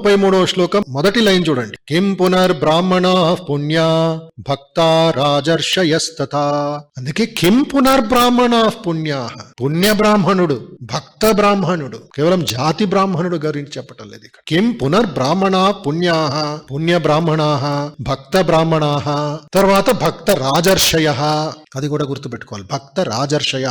ముప్పై మూడవ శ్లోకం మొదటి లైన్ చూడండి. కిం పునర్బ్రాహ్మణ పుణ్య భక్త రాజర్షయస్తత అందుకే కిం పునర్బ్రాహ్మణ పుణ్య. పుణ్య బ్రాహ్మణుడు భక్త బ్రాహ్మణుడు కేవలం జాతి బ్రాహ్మణుడు గురించి చెప్పటం లేదు ఇక్కడ. కిం పునర్బ్రాహ్మణ పుణ్యా పుణ్య బ్రాహ్మణా భక్త బ్రాహ్మణా తర్వాత భక్త రాజర్షయ. అది కూడా గుర్తుపెట్టుకోవాలి. భక్త రాజర్షయ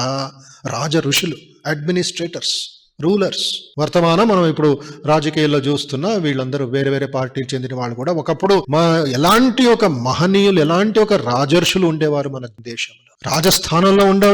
రాజ ఋషులు అడ్మినిస్ట్రేటర్స్. రూలర్స్. వర్తమానం మనం ఇప్పుడు రాజకీయాల్లో చూస్తున్న వీళ్ళందరూ వేరే వేరే పార్టీలు చెందిన వాళ్ళు కూడా ఒకప్పుడు మా ఎలాంటి ఒక మహనీయులు ఎలాంటి ఒక రాజర్షులు ఉండేవారు మన దేశంలో. రాజస్థానంలో ఉండ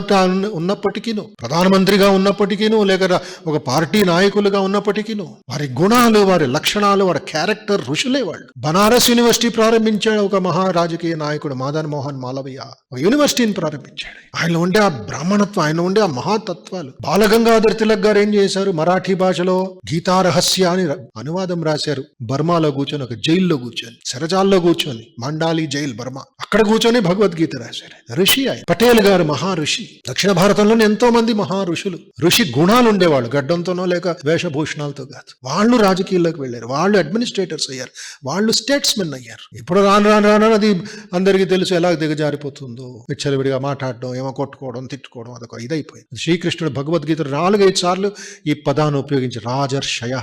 ఉన్నప్పటికీను ప్రధానమంత్రిగా ఉన్నప్పటికీను లేక ఒక పార్టీ నాయకులుగా ఉన్నప్పటికీను వారి గుణాలు వారి లక్షణాలు వారి క్యారెక్టర్ ఋషులే వాళ్ళు. బనారస్ యూనివర్సిటీ ప్రారంభించాడు ఒక మహా రాజకీయ నాయకుడు మదన్ మోహన్ మాలవయ్య. ఒక యూనివర్సిటీని ప్రారంభించాడు. ఆయన ఉండే ఆ బ్రాహ్మణత్వం ఆయన ఉండే ఆ మహాతత్వాలు. బాలగంగాధర్ తిలక్ గారు ఏం చేశారు? మరాఠీ భాషలో గీతా రహస్య అని అనువాదం రాశారు. బర్మాలో కూర్చొని ఒక జైల్లో కూర్చొని సెరజాల్లో కూర్చొని మండాలి జైల్ బర్మా. అక్కడ కూర్చొని భగవద్గీత రాశారు. ఋషి ఆయన. పటేల్ గారు మహా ఋషి దక్షిణ భారతంలోనే ఎంతో మంది మహా ఋషులు ఋషి గుణాలు ఉండేవాళ్ళు గడ్డంతోనో లేక వేషభూషణాలతో కాదు. వాళ్ళు రాజకీయాల్లోకి వెళ్ళారు. వాళ్ళు అడ్మినిస్ట్రేటర్స్ అయ్యారు. వాళ్ళు స్టేట్స్మెన్ అయ్యారు. ఇప్పుడు రాను రాను రాను అది అందరికీ తెలుసు ఎలా దిగజారిపోతుందో. విచ్చలవిడిగా మాట్లాడడం ఏమో కొట్టుకోవడం తిట్టుకోవడం అదొక ఇదైపోయింది. శ్రీకృష్ణుడు భగవద్గీత నాలుగైదు సార్లు ఈ పదాన్ని ఉపయోగించి రాజర్షయ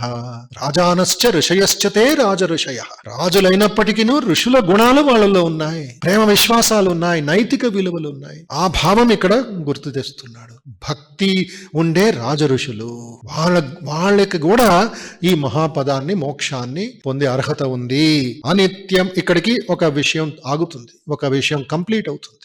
రాజానశ్చ ఋషయశ్చతే రాజఋషయ రాజులైనప్పటికీ ఋషుల గుణాలు వాళ్ళలో ఉన్నాయి. ప్రేమ విశ్వాసాలు ఉన్నాయి. నైతిక విలువలు ఉన్నాయి. ఆ భావం ఇక్కడ గుర్తు తెస్తున్నాడు. భక్తి ఉండే రాజ ఋషులు వాళ్ళ వాళ్ళకి కూడా ఈ మహాపదాన్ని మోక్షాన్ని పొందే అర్హత ఉంది. అనిత్యం ఇక్కడికి ఒక విషయం ఆగుతుంది. ఒక విషయం కంప్లీట్ అవుతుంది.